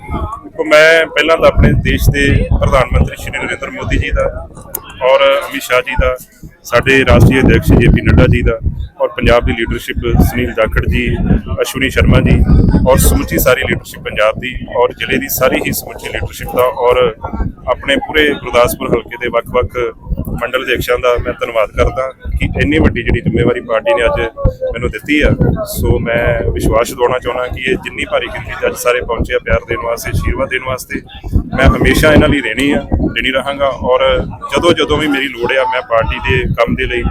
ਦੇਖੋ, ਮੈਂ ਪਹਿਲਾਂ ਤਾਂ ਆਪਣੇ ਦੇਸ਼ ਦੇ ਪ੍ਰਧਾਨ ਮੰਤਰੀ ਸ਼੍ਰੀ ਨਰਿੰਦਰ ਮੋਦੀ ਜੀ ਦਾ ਔਰ ਅਮਿਤ ਸ਼ਾਹ ਜੀ ਦਾ, ਸਾਡੇ ਰਾਸ਼ਟਰੀ ਅਧਿਕਸ਼ ਜੇਪੀ ਨੱਡਾ ਜੀ ਦਾ ਔਰ ਪੰਜਾਬ ਦੀ ਲੀਡਰਸ਼ਿਪ ਸੁਨੀਲ ਜਾਖੜ ਜੀ, ਅਸ਼ਵਨੀ ਸ਼ਰਮਾ ਜੀ ਔਰ ਸਮੁੱਚੀ ਸਾਰੀ ਲੀਡਰਸ਼ਿਪ ਪੰਜਾਬ ਦੀ ਔਰ ਜ਼ਿਲ੍ਹੇ ਦੀ ਸਾਰੀ ਹੀ ਸਮੁੱਚੀ ਲੀਡਰਸ਼ਿਪ ਦਾ ਔਰ ਆਪਣੇ ਪੂਰੇ ਗੁਰਦਾਸਪੁਰ ਹਲਕੇ ਦੇ ਵੱਖ-ਵੱਖ ਮੰਡਲ ਅਧਿਕਸ਼ਾਂ ਦਾ ਮੈਂ ਧੰਨਵਾਦ ਕਰਦਾ ਕਿ ਇੰਨੀ ਵੱਡੀ ਜਿਹੜੀ ਜ਼ਿੰਮੇਵਾਰੀ ਪਾਰਟੀ ਨੇ ਅੱਜ ਮੈਨੂੰ ਦਿੱਤੀ ਆ। ਸੋ ਮੈਂ ਵਿਸ਼ਵਾਸ ਦਿਵਾਉਣਾ ਚਾਹੁੰਦਾ ਕਿ ਇਹ ਜਿੰਨੀ ਭਾਰੀ ਗਿਣਤੀ 'ਚ ਅੱਜ ਸਾਰੇ ਪਹੁੰਚੇ ਆ ਪਿਆਰ ਦੇਣ ਵਾਸਤੇ ਆਸ਼ੀਰਵਾਦ ਦੇਣ ਵਾਸਤੇ, ਮੈਂ ਹਮੇਸ਼ਾ ਇਹਨਾਂ ਲਈ ਰਹਿਣੀ ਆ ਦੇਣੀ ਰਹਾਂਗਾ ਔਰ ਜਦੋਂ ਜਦੋਂ ਵੀ ਮੇਰੀ ਲੋੜ ਆ, ਮੈਂ ਪਾਰਟੀ ਦੇ ਕੰਮ ਦੇ ਲਈ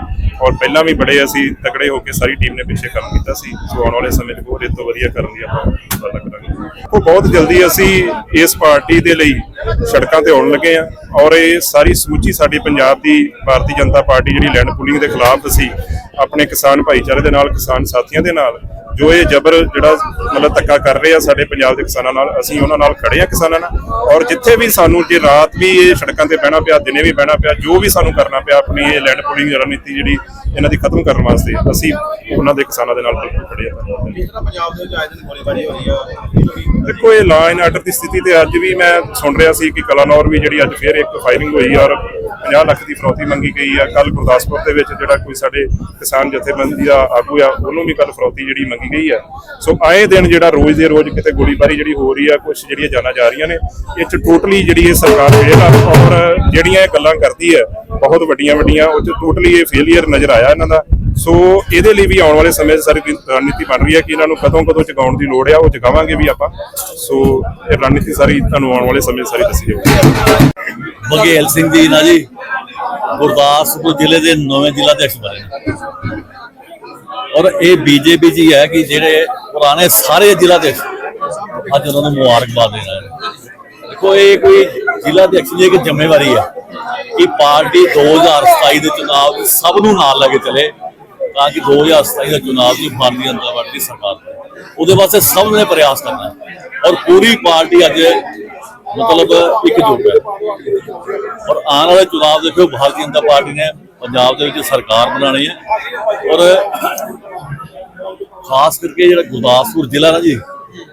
ਔਰ ਪਹਿਲਾਂ ਵੀ ਬੜੇ ਅਸੀਂ ਤਕੜੇ ਹੋ ਕੇ ਸਾਰੀ ਟੀਮ ਨੇ ਪਿੱਛੇ ਕੰਮ ਕੀਤਾ ਸੀ। ਸੋ ਆਉਣ ਵਾਲੇ ਸਮੇਂ 'ਚ ਹੋਰ ਇਹ ਤੋਂ ਵਧੀਆ ਕਰਨ ਦੀ ਆਪਾਂ ਉਹ ਬਹੁਤ ਜਲਦੀ ਅਸੀਂ ਇਸ ਪਾਰਟੀ ਦੇ ਲਈ ਸੜਕਾਂ ਤੇ ਆਉਣ ਲੱਗੇ ਆ ਔਰ ਇਹ ਸਾਰੀ ਸਮੁੱਚੀ ਸਾਡੀ ਪੰਜਾਬ ਦੀ ਭਾਰਤੀ ਜਨਤਾ ਪਾਰਟੀ ਜਿਹੜੀ ਲੈਂਡ ਪੁਲਿੰਗ ਦੇ ਖਿਲਾਫ ਅਸੀਂ ਆਪਣੇ ਕਿਸਾਨ ਭਾਈਚਾਰੇ ਦੇ ਨਾਲ, ਕਿਸਾਨ ਸਾਥੀਆਂ ਦੇ ਨਾਲ ਜੋ ਇਹ ਜ਼ਬਰ ਜਿਹੜਾ ਮਤਲਬ ਧੱਕਾ ਕਰ ਰਹੇ ਆ ਸਾਡੇ ਪੰਜਾਬ ਦੇ ਕਿਸਾਨਾਂ ਨਾਲ ਅਸੀਂ ਉਹਨਾਂ ਨਾਲ ਖੜੇ ਆ ਕਿਸਾਨਾਂ ਨਾਲ। ਔਰ ਜਿੱਥੇ ਵੀ ਸਾਨੂੰ ਜੇ ਰਾਤ ਵੀ ਇਹ ਸੜਕਾਂ ਤੇ ਬਹਿਣਾ ਪਿਆ ਦਿਨੇ ਵੀ ਬਹਿਣਾ ਪਿਆ ਜੋ ਵੀ ਸਾਨੂੰ ਕਰਨਾ ਪਿਆ ਆਪਣੀ ਇਹ ਲੈਂਡ ਪੁਲਿੰਗ ਰਣਨੀਤੀ ਜਿਹੜੀ ਇਹਨਾਂ ਦੀ ਖਤਮ ਕਰਨ ਵਾਸਤੇ ਅਸੀਂ ਉਹਨਾਂ ਦੇ ਕਿਸਾਨਾਂ ਦੇ ਨਾਲ ਬਿਲਕੁਲ ਖੜੇ ਆ। ਜਿਸ ਤਰ੍ਹਾਂ ਪੰਜਾਬ ਦੇ ਵਿੱਚ ਆਏ ਦਿਨ ਗੋਲੀਬਾਰੀ ਹੋ ਰਹੀ ਆ? ਦੇਖੋ ਇਹ ਲਾ ਐਂਡ ਆਰਡਰ ਦੀ ਸਥਿਤੀ ਤੇ ਅੱਜ ਵੀ ਮੈਂ ਸੁਣ ਰਿਹਾ ਸੀ ਕਿ ਕਲਾਨੌਰ ਵੀ ਜਿਹੜੀ ਅੱਜ ਫੇਰ ਇੱਕ ਫਾਇਰਿੰਗ ਹੋਈ ਔਰ 50 ਲੱਖ ਦੀ ਫਰੌਤੀ ਮੰਗੀ ਗਈ ਆ। ਕੱਲ ਗੁਰਦਾਸਪੁਰ ਦੇ ਵਿੱਚ ਜਿਹੜਾ ਕੋਈ ਸਾਡੇ ਕਿਸਾਨ ਜਥੇਬੰਦੀ ਦਾ ਆਗੂ ਆ ਉਹਨੂੰ ਵੀ ਕੱਲ ਫਰੌਤੀ ਜਿਹੜੀ ਮੰਗੀ ਗਈ ਆ। ਸੋ ਆਏ ਦਿਨ ਜਿਹੜਾ ਰੋਜ਼ ਦੇ ਰੋਜ਼ ਕਿਤੇ ਗੋਲੀਬਾਰੀ ਜਿਹੜੀ ਹੋ ਰਹੀ ਆ ਕੁਝ ਜਿਹੜੀਆਂ ਜਾਨਾਂ ਜਾ ਰਹੀਆਂ ਨੇ, ਇਹ ਚ ਟੋਟਲੀ ਜਿਹੜੀ ਇਹ ਸਰਕਾਰ ਫੇਲ ਆ ਔਰ ਜਿਹੜੀਆਂ ਇਹ ਗੱਲਾਂ ਕਰਦੀ ਹੈ ਬਹੁਤ ਵੱਡੀਆਂ ਵੱਡੀਆਂ, ਉਹ ਚ ਟੋਟਲੀ ਇਹ ਫੇਲਿਅਰ ਨਜ਼ਰ ਆਇਆ ਇਹਨਾਂ ਦਾ। ਸੋ ਇਹਦੇ ਲਈ ਵੀ ਆਉਣ ਵਾਲੇ ਸਮੇਂ 'ਚ ਸਾਰੀ ਰਣਨੀਤੀ ਬਣ ਰਹੀ ਹੈ ਕਿ ਇਹਨਾਂ ਨੂੰ ਕਦੋਂ ਕਦੋਂ ਚੁਕਾਉਣ ਦੀ ਲੋੜ ਆ, ਉਹ ਚੁਕਾਵਾਂਗੇ ਵੀ ਆਪਾਂ। ਸੋ ਇਹ ਰਣਨੀਤੀ ਸਾਰੀ ਤੁਹਾਨੂੰ ਆਉਣ ਵਾਲੇ ਸਮੇਂ 'ਚ ਸਾਰੀ ਦੱਸੀ ਜਾਊਗੀ। ਬਘੇਲ ਸਿੰਘ ਜੀ ਨਾ ਜੀ, ਗੁਰਦਾਸਪੁਰ ਜ਼ਿਲ੍ਹੇ ਦੇ ਨਵੇਂ ਜ਼ਿਲ੍ਹਾ ਅਧਿਕਸ਼ ਬਣੇ ਔਰ ਇਹ ਬੀਜੇਪੀ ਜੀ ਹੈ ਕਿ ਜਿਹੜੇ ਪੁਰਾਣੇ ਸਾਰੇ ਜ਼ਿਲ੍ਹਾ ਦੇ ਅੱਜ ਉਹਨਾਂ ਨੂੰ ਮੁਬਾਰਕਬਾਦ ਦੇਣਾ ਹੈ। ਦੇਖੋ, ਇਹ ਕੋਈ ਜ਼ਿਲ੍ਹਾ ਅਧਿਕਸ਼ ਦੀ ਇੱਕ ਜ਼ਿੰਮੇਵਾਰੀ ਹੈ ਕਿ ਪਾਰਟੀ 2027 ਦੇ ਚੁਣਾਵ ਸਭ ਨੂੰ ਨਾਲ ਲੈ ਕੇ ਚਲੇ ਤਾਂ ਕਿ 2027 ਦਾ ਚੁਣਾਵ ਦੀ ਭਾਰਤੀ ਜਨਤਾ ਪਾਰਟੀ ਦੀ ਸਰਕਾਰ ਬਣੇ। ਉਹਦੇ ਵਾਸਤੇ ਸਭ ਨੇ ਪ੍ਰਯਾਸ ਕਰਨਾ ਔਰ ਪੂਰੀ ਪਾਰਟੀ ਅੱਜ ਮਤਲਬ ਇੱਕ ਇਕਜੁੱਟ ਹੈ। ਔਰ ਆਉਣ ਵਾਲੇ ਚੁਣਾਵ ਦੇਖੋ, ਭਾਰਤੀ ਜਨਤਾ ਪਾਰਟੀ ਨੇ ਪੰਜਾਬ ਦੇ ਵਿੱਚ ਸਰਕਾਰ ਬਣਾਉਣੀ ਹੈ। ਔਰ ਖਾਸ ਕਰਕੇ ਜਿਹੜਾ ਗੁਰਦਾਸਪੁਰ ਜ਼ਿਲ੍ਹਾ ਨਾ ਜੀ,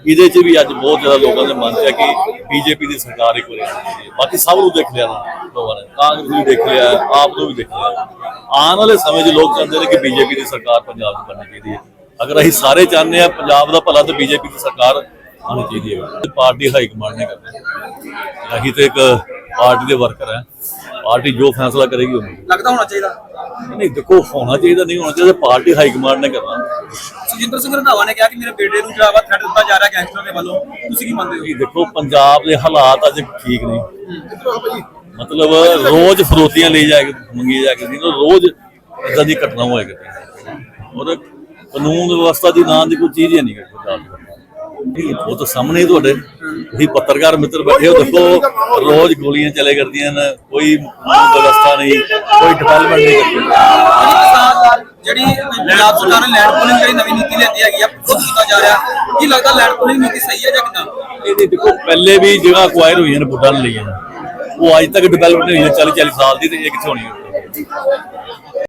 ਇਹਦੇ 'ਚ ਵੀ ਅੱਜ ਬਹੁਤ ਜ਼ਿਆਦਾ ਲੋਕਾਂ ਦੇ ਮਨ 'ਚ ਹੈ ਕਿ ਬੀਜੇਪੀ ਦੀ ਸਰਕਾਰ ਇੱਕ ਵਾਰੀ ਆਉਣੀ ਹੈ। ਬਾਕੀ ਸਭ ਨੂੰ ਦੇਖ ਲਿਆ ਨਾ ਲੋਕਾਂ ਨੇ। ਕਾਂਗਰਸ ਨੂੰ ਵੀ ਦੇਖ ਲਿਆ, ਆਪ ਨੂੰ ਵੀ ਦੇਖ ਲਿਆ। ਆਉਣ ਵਾਲੇ ਸਮੇਂ 'ਚ ਲੋਕ ਚਾਹੁੰਦੇ ਨੇ ਕਿ ਬੀਜੇਪੀ ਦੀ ਸਰਕਾਰ ਪੰਜਾਬ 'ਚ ਬਣਨੀ ਚਾਹੀਦੀ ਹੈ। ਅਗਰ ਅਸੀਂ ਸਾਰੇ ਚਾਹੁੰਦੇ ਆ ਪੰਜਾਬ ਦਾ ਭਲਾ, ਤਾਂ ਬੀਜੇਪੀ ਦੀ ਸਰਕਾਰ ਆਉਣੀ ਚਾਹੀਦੀ ਹੈ। ਪਾਰਟੀ ਹਾਈ ਕਮਾਂਡ ਨੇ ਕਰਨਾ ਅਸੀਂ ਤਾਂ ਇੱਕ ਪਾਰਟੀ ਦੇ ਵਰਕਰ ਹੈ। ਪਾਰਟੀ ਜੋ ਫੈਸਲਾ ਕਰੇਗੀ ਉਹ। ਲੱਗਦਾ ਹੋਣਾ ਚਾਹੀਦਾ? ਨਹੀਂ ਦੇਖੋ ਹੋਣਾ ਚਾਹੀਦਾ ਨਹੀਂ ਹੋਣਾ ਚਾਹੀਦਾ ਪਾਰਟੀ ਹਾਈ ਕਮਾਂਡ ਨੇ ਕਰਨਾ। ਸੁਜਿੰਦਰ ਸਿੰਘ ਰੰਧਾਵਾ ਨੇ ਕਿਹਾ ਕਿ ਮੇਰੇ ਬੇਟੇ ਨੂੰ ਜਿਹੜਾ ਵਾ ਥ੍ਰੈਟ ਦਿੱਤਾ ਜਾ ਰਿਹਾ ਗੈਂਗਸਟਰ ਦੇ ਵੱਲੋਂ। ਤੁਸੀਂ ਕੀ ਮੰਨਦੇ ਹੋ? ਕਿ ਦੇਖੋ ਪੰਜਾਬ ਦੇ ਹਾਲਾਤ ਅੱਜ ਠੀਕ ਨਹੀਂ ਮਤਲਬ ਰੋਜ਼ ਫਰੋਤੀਆਂ ਲਈ ਜਾ ਕੇ ਮੰਗੀ ਜਾ ਕੇ ਰੋਜ਼ ਇਦਾਂ ਦੀ ਘਟਨਾ ਹੋਇਆ ਕਰਦੀ ਔਰ ਕਾਨੂੰਨ ਵਿਵਸਥਾ ਦੀ ਨਾਂ ਦੀ ਕੋਈ ਚੀਜ਼ ਹੀ ਨਹੀਂ ਹੈ। ਪੰਜਾਬ ਦੇ ਉਹ ਤਾਂ ਸਾਹਮਣੇ ਤੁਹਾਡੇ। ਤੁਸੀਂ ਪੱਤਰਕਾਰ ਮਿੱਤਰ ਬੈਠੇ ਹੋ ਦੇਖੋ ਰੋਜ਼ ਗੋਲੀਆਂ ਚੱਲੇ ਕਰਦੀਆਂ ਨੇ ਕੋਈ ਵਿਵਸਥਾ ਨਹੀਂ ਕੋਈ ਡਿਵੈਲਪਮੈਂਟ ਨਹੀਂ ਕਰਦੀ। ਜਿਹੜੀ ਪੰਜਾਬ ਸਰਕਾਰ ਨੇ ਲੈਂਡ ਪੁਲਿੰਗ ਜਿਹੜੀ ਨਵੀਂ ਨੀਤੀ ਲੈਂਦੀ ਹੈਗੀ ਆ ਉਹ ਕੀਤਾ ਜਾ ਰਿਹਾ। ਕੀ ਲੱਗਦਾ ਲੈਂਡ ਪੁਲਿੰਗ ਨੀਤੀ ਸਹੀ ਹੈ ਜਾਂ ਕਿਦਾਂ? ਇਹਦੀ ਦੇਖੋ ਪਹਿਲੇ ਵੀ ਜਿਹੜਾ ਅਕਵਾਇਰ ਹੋਈਆਂ ਨੇ ਬੁੱਢਾਂ ਨੇ ਲਈਆਂ। ਉਹ ਅੱਜ ਤੱਕ ਡਿਵੈਲਪਮੈਂਟ ਹੋਈ ਹੈ 40 40 ਸਾਲ ਦੀ ਤੇ ਇਹ ਕਿੱਥੇ ਹੋਣੀ ਹੈ?